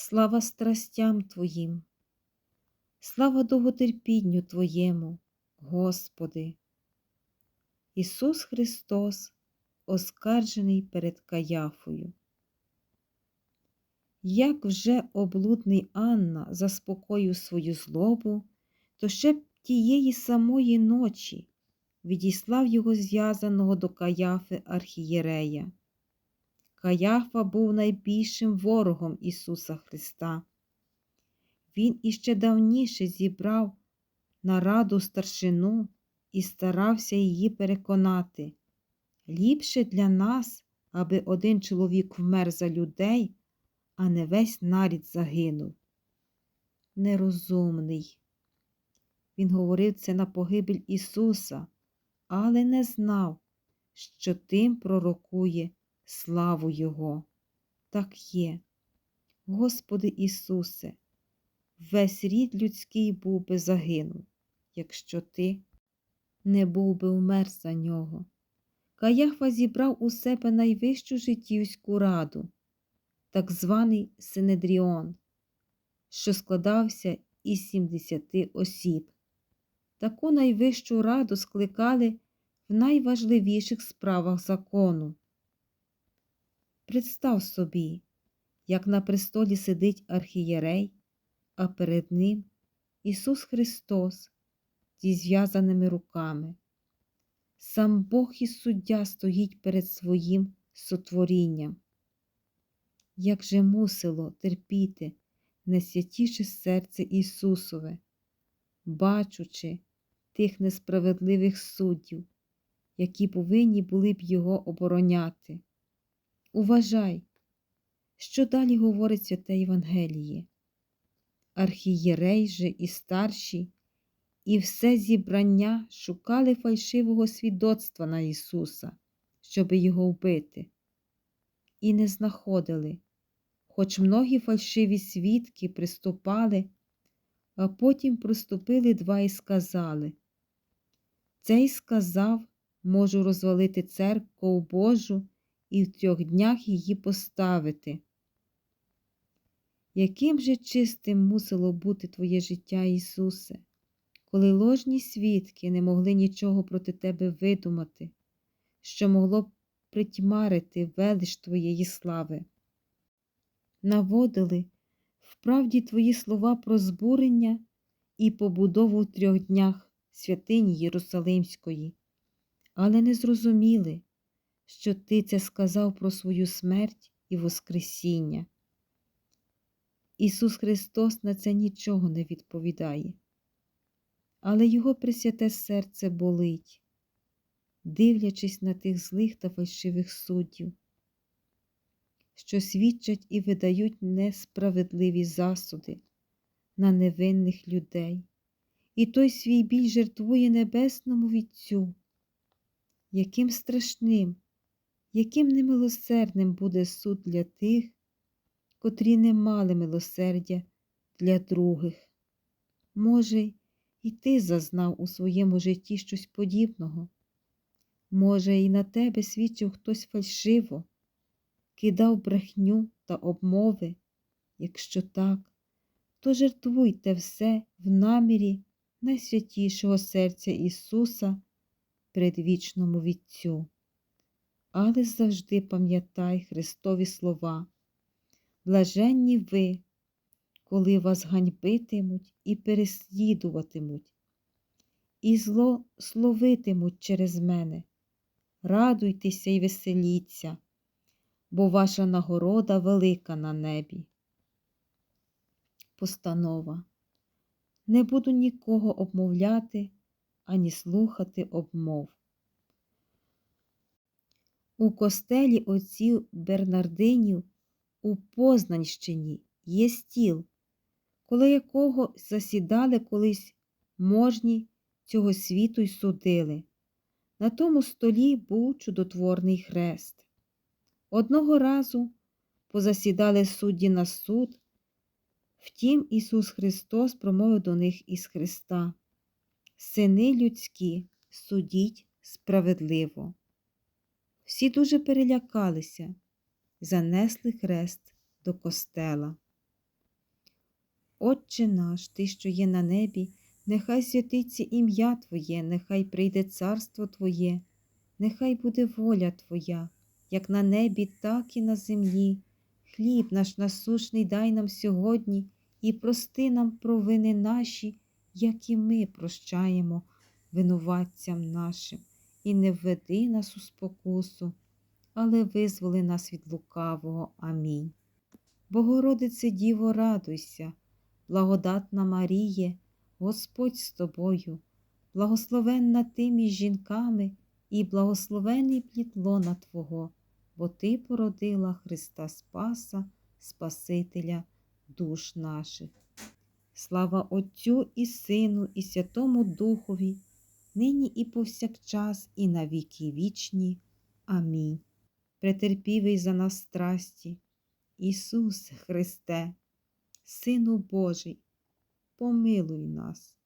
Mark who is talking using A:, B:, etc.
A: Слава страстям Твоїм, слава довготерпінню Твоєму, Господи. Ісус Христос, оскаржений перед Каяфою. Як вже облудний Анна заспокоїв свою злобу, то ще б тієї самої ночі відіслав його зв'язаного до Каяфи архієрея. Каяфа був найбільшим ворогом Ісуса Христа. Він іще давніше зібрав нараду старшину і старався її переконати. Ліпше для нас, аби один чоловік вмер за людей, а не весь нарід загинув. Нерозумний. Він говорив це на погибель Ісуса, але не знав, що тим пророкує славу Його. Так є. Господи Ісусе, весь рід людський був би загинув, якщо Ти не був би умер за нього. Каяфа зібрав у себе найвищу життівську раду, так званий Синедріон, що складався із 70 осіб. Таку найвищу раду скликали в найважливіших справах закону. Представ собі, як на престолі сидить архієрей, а перед ним Ісус Христос зі зв'язаними руками. Сам Бог і суддя стоїть перед своїм сотворінням. Як же мусило терпіти найсвятіше серце Ісусове, бачучи тих несправедливих суддів, які повинні були б Його обороняти. Уважай, що далі говорить святе Євангеліє. Архієрей же і старші, і все зібрання шукали фальшивого свідоцтва на Ісуса, щоби його вбити, і не знаходили, хоч многі фальшиві свідки приступали, а потім приступили два і сказали. Цей сказав, можу розвалити церкву Божу і в трьох днях її поставити. Яким же чистим мусило бути твоє життя, Ісусе, коли ложні свідки не могли нічого проти Тебе видумати, що могло б притьмарити велич Твоєї слави? Наводили вправді Твої слова про збурення і побудову в трьох днях святині Єрусалимської, але не зрозуміли, що Ти це сказав про свою смерть і Воскресіння. Ісус Христос на це нічого не відповідає, але Його пресвяте серце болить, дивлячись на тих злих та фальшивих суддів, що свідчать і видають несправедливі засуди на невинних людей, і той свій біль жертвує небесному Вітцю. Яким страшним, яким немилосердним буде суд для тих, котрі не мали милосердя для других. Може, і ти зазнав у своєму житті щось подібного. Може, і на тебе свідчив хтось фальшиво, кидав брехню та обмови. Якщо так, то жертвуйте все в намірі найсвятішого серця Ісуса предвічному Вітцю. Але завжди пам'ятай Христові слова. Блаженні ви, коли вас ганьбитимуть і переслідуватимуть, і зло словитимуть через мене. Радуйтеся і веселіться, бо ваша нагорода велика на небі. Постанова. Не буду нікого обмовляти ані слухати обмов. У костелі отців Бернардинів у Познанщині є стіл, коло якого засідали колись можні цього світу й судили. На тому столі був чудотворний хрест. Одного разу позасідали судді на суд, втім Ісус Христос промовив до них із Христа Сини людські, судіть справедливо. Всі дуже перелякалися занесли хрест до костела. Отче наш, Ти, що є на небі, нехай святиться ім'я Твоє, нехай прийде царство Твоє, нехай буде воля Твоя, як на небі, так і на землі. Хліб наш насушний дай нам сьогодні і прости нам провини наші, як і ми прощаємо винуватцям нашим, і не введи нас у спокусу, але визволи нас від лукавого. Амінь. Богородице Діво, радуйся, благодатна Маріє, Господь з тобою, благословенна ти між жінками, і благословений плід лона Твого, бо Ти породила Христа Спаса, Спасителя душ наших. Слава Отцю і Сину, і Святому Духові, нині і повсякчас, і на віки вічні. Амінь. Претерпівий за нас страсті, Ісус Христе, Сину Божий, помилуй нас.